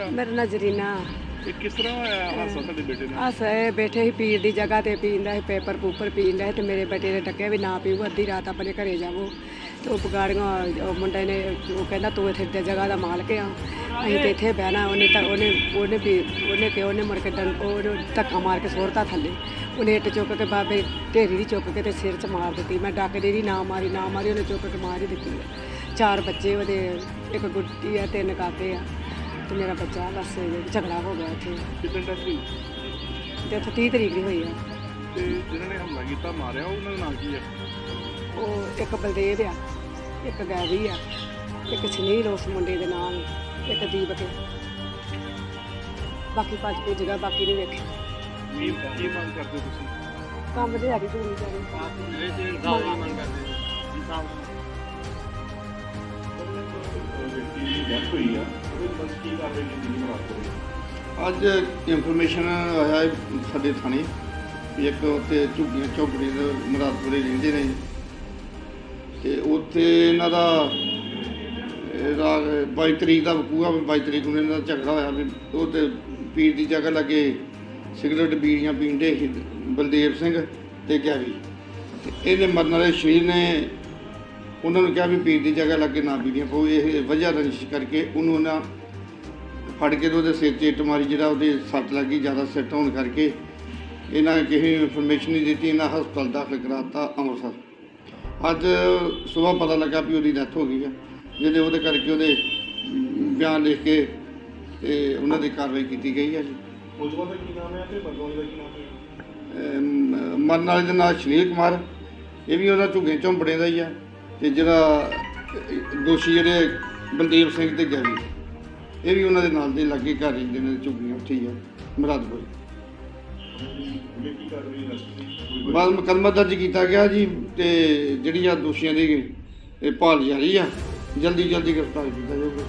ਨਜ਼ਰੀਨਾ ਇਹ ਕਿਸ ਤਰ੍ਹਾਂ ਹੋਇਆ? ਹਾਦਸਾ ਤੁਹਾਡੇ ਬੇਟੇ ਨਾਲ? ਅਸ ਇਹ ਬੈਠੇ ਹੀ ਪੀਰ ਦੀ ਜਗ੍ਹਾ ਤੇ ਪੀਂਦਾ ਸੀ ਪੇਪਰ ਪੂਪਰ ਪੀਂਦਾ ਸੀ ਤੇ ਮੇਰੇ ਬੇਟੇ ਨੇ ਟੱਕਿਆ ਵੀ ਨਾ ਪੀਓ ਅੱਧੀ ਰਾਤ ਆਪਣੇ ਘਰੇ ਜਾਵੋ। ਤੇ ਉਹ ਬਗਾੜੀਆਂ ਉਹ ਮੁੰਡੇ ਨੇ ਉਹ ਕਹਿੰਦਾ ਤੂੰ ਇੱਥੇ ਦੀ ਜਗ੍ਹਾ ਦਾ ਮਾਲਕ ਆ ਅਸੀਂ ਤੇ ਇੱਥੇ ਬਹਿਣਾ ਉਹਨੇ ਤਾਂ ਉਹਨੇ ਉਹਨੇ ਵੀ ਉਹਨੇ ਕਿ ਉਹਨੇ ਮੁੜ ਕੇ ਡੰ ਉਹ ਧੱਕਾ ਮਾਰ ਕੇ ਸੁੱਟਤਾ ਥੱਲੇ। ਉਹਨੇ ਇੱਟ ਚੁੱਕ ਕੇ ਬਾਬੇ ਢੇਰੀ ਦੀ ਚੁੱਕ ਕੇ ਤੇ ਸਿਰ 'ਚ ਮਾਰ ਦਿੱਤੀ। ਮੈਂ ਡੱਕਦੀ ਦੀ ਨਾ ਮਾਰੀ ਨਾ ਮਾਰੀ ਉਹਨੇ ਚੁੱਕ ਕੇ ਮਾਰ ਹੀ ਦਿੱਤੀ ਆ। ਚਾਰ ਬੱਚੇ ਉਹਦੇ ਇੱਕ ਗੁੱਡੀ ਆ ਤਿੰਨ ਕਾਕੇ ਆ। ਤੇ ਮੇਰਾ ਬੱਚਾ ਬਸ ਝਗੜਾ ਹੋ ਗਿਆ ਤੱਕ ਹੋਈ? ਡੈਥ 30 ਤਰੀਕ ਦੀ ਹੋਈ ਆ। ਤੇ ਜਿਹਨਾਂ ਨੇ ਹਮਲਾ ਕੀਤਾ ਮਾਰਿਆ ਉਹਨਾਂ ਦਾ ਕੀ ਹੈ ਉਹ ਇੱਕ ਬਲਦੇਵ ਆ ਇੱਕ ਗੈਵੀ ਆ ਇੱਕ ਸੁਨੀਲ ਉਸ ਮੁੰਡੇ ਦੇ ਨਾਲ ਇੱਕ ਦੀਪਕ ਬਾਕੀ ਭੱਜ ਭੁੱਜ ਗਿਆ ਬਾਕੀ ਨਹੀਂ ਵੇਖੇ। ਕੀ ਕੀ ਮੰਗ ਕਰਦੇ ਤੁਸੀਂ? ਕੰਮ ਦੇ ਜਾਰੀ ਵਿਅਕਤੀ ਦੀ ਡੈਥ ਹੋਈ ਆ? ਉਹਦੇ ਬਸ ਕੀ ਕਾਰਵਾਈ ਕੀਤੀ ਗਈ ਮਰਾਦ ਅੱਜ ਇਨਫੋਰਮੇਸ਼ਨ ਆਇਆ ਹੈ ਸਾਡੇ ਥਾਣੇ ਵੀ ਇੱਕ ਉੱਥੇ ਝੁੱਗੀਆਂ ਚੌਕੜੀ ਦੇ ਮਰਾਦਪੁਰੇ ਰਹਿੰਦੇ ਨੇ ਤੇ ਉੱਥੇ ਇਹਨਾਂ ਦਾ ਇਹਦਾ 22 ਤਰੀਕ ਦਾ ਵਕੂਆ 22 ਤਰੀਕ ਨੂੰ ਇਹਨਾਂ ਦਾ ਝਗੜਾ ਹੋਇਆ ਵੀ ਉਹ ਤੇ ਪੀਰ ਦੀ ਜਗ੍ਹਾ ਲੱਗੇ ਸਿਗਰਟ ਬੀੜੀਆਂ ਪੀਂਦੇ ਸੀ ਬਲਦੇਵ ਸਿੰਘ ਤੇ ਗਿਆਵੀ ਵੀ ਇਹਦੇ ਮਰਨ ਵਾਲੇ ਸ਼ਰੀਰ ਨੇ ਉਹਨਾਂ ਨੂੰ ਕਿਹਾ ਵੀ ਪੀਰ ਦੀ ਜਗ੍ਹਾ ਲੱਗੇ ਨਾ ਬੀੜੀਆਂ ਪਾਓ ਇਹ ਵਜ੍ਹਾ ਰੰਜਿਸ਼ ਕਰਕੇ ਉਹਨੂੰ ਉਹਨਾਂ ਫੜ ਕੇ ਉਹਦੇ ਸਿਰ 'ਚ ਇੱਟ ਮਾਰੀ ਜਿਹੜਾ ਉਹਦੇ ਸੱਟ ਲੱਗੀ ਜ਼ਿਆਦਾ ਸਿੱਟ ਹੋਣ ਕਰਕੇ ਇਹਨਾਂ ਨੇ ਕਿਸੇ ਇਨਫੋਰਮੇਸ਼ਨ ਨਹੀਂ ਦਿੱਤੀ ਇਹਨਾਂ ਹਸਪਤਾਲ ਦਾਖਲ ਕਰਾਤਾ ਅੰਮ੍ਰਿਤਸਰ। ਅੱਜ ਸਵੇਰ ਪਤਾ ਲੱਗਾ ਵੀ ਉਹਦੀ ਡੈਥ ਹੋ ਗਈ ਹੈ ਜਿਹਦੇ ਉਹਦੇ ਕਰਕੇ ਉਹਦੇ ਬਿਆਨ ਲਿਖ ਕੇ ਤੇ ਉਹਨਾਂ ਦੀ ਕਾਰਵਾਈ ਕੀਤੀ ਗਈ ਹੈ ਜੀ। ਮੁਲਜ਼ਮਾਂ ਦਾ ਕੀ ਨਾਮ ਹੈ ਤੇ ਮਰਦਾਂ ਦਾ ਕੀ ਨਾਮ ਹੈ? ਅਮ ਮਰਨ ਵਾਲੇ ਦਾ ਨਾਮ ਸੁਨੀਲ ਕੁਮਾਰ ਇਹ ਵੀ ਉਹਦਾ ਝੁੱਗੇ ਝੌਂਪੜੇ ਦਾ ਹੀ ਆ। ਤੇ ਜਿਹੜਾ ਦੋਸ਼ੀ ਜਿਹੜੇ ਬਲਦੇਵ ਸਿੰਘ ਤੇ ਗੈਵੀ ਇਹ ਵੀ ਉਹਨਾਂ ਦੇ ਨਾਲ ਦੇ ਲਾਗੇ ਘਰ ਰਹਿੰਦੇ ਨੇ ਝੁੱਗੀਆਂ ਉੱਥੇ ਹੀ ਆ, ਮੁਰਾਦਪੁਰ। ਉਹਨੇ ਬਾਅਦ ਮੁਕੱਦਮਾ ਦਰਜ ਕੀਤਾ ਗਿਆ ਜੀ ਤੇ ਜਿਹੜੀਆਂ ਦੋਸ਼ੀਆਂ ਦੀ ਇਹ ਭਾਲ ਜਾਰੀ ਆ ਜਲਦੀ ਜਲਦੀ ਗ੍ਰਿਫਤਾਰ ਕੀਤਾ ਜਾਊਗਾ।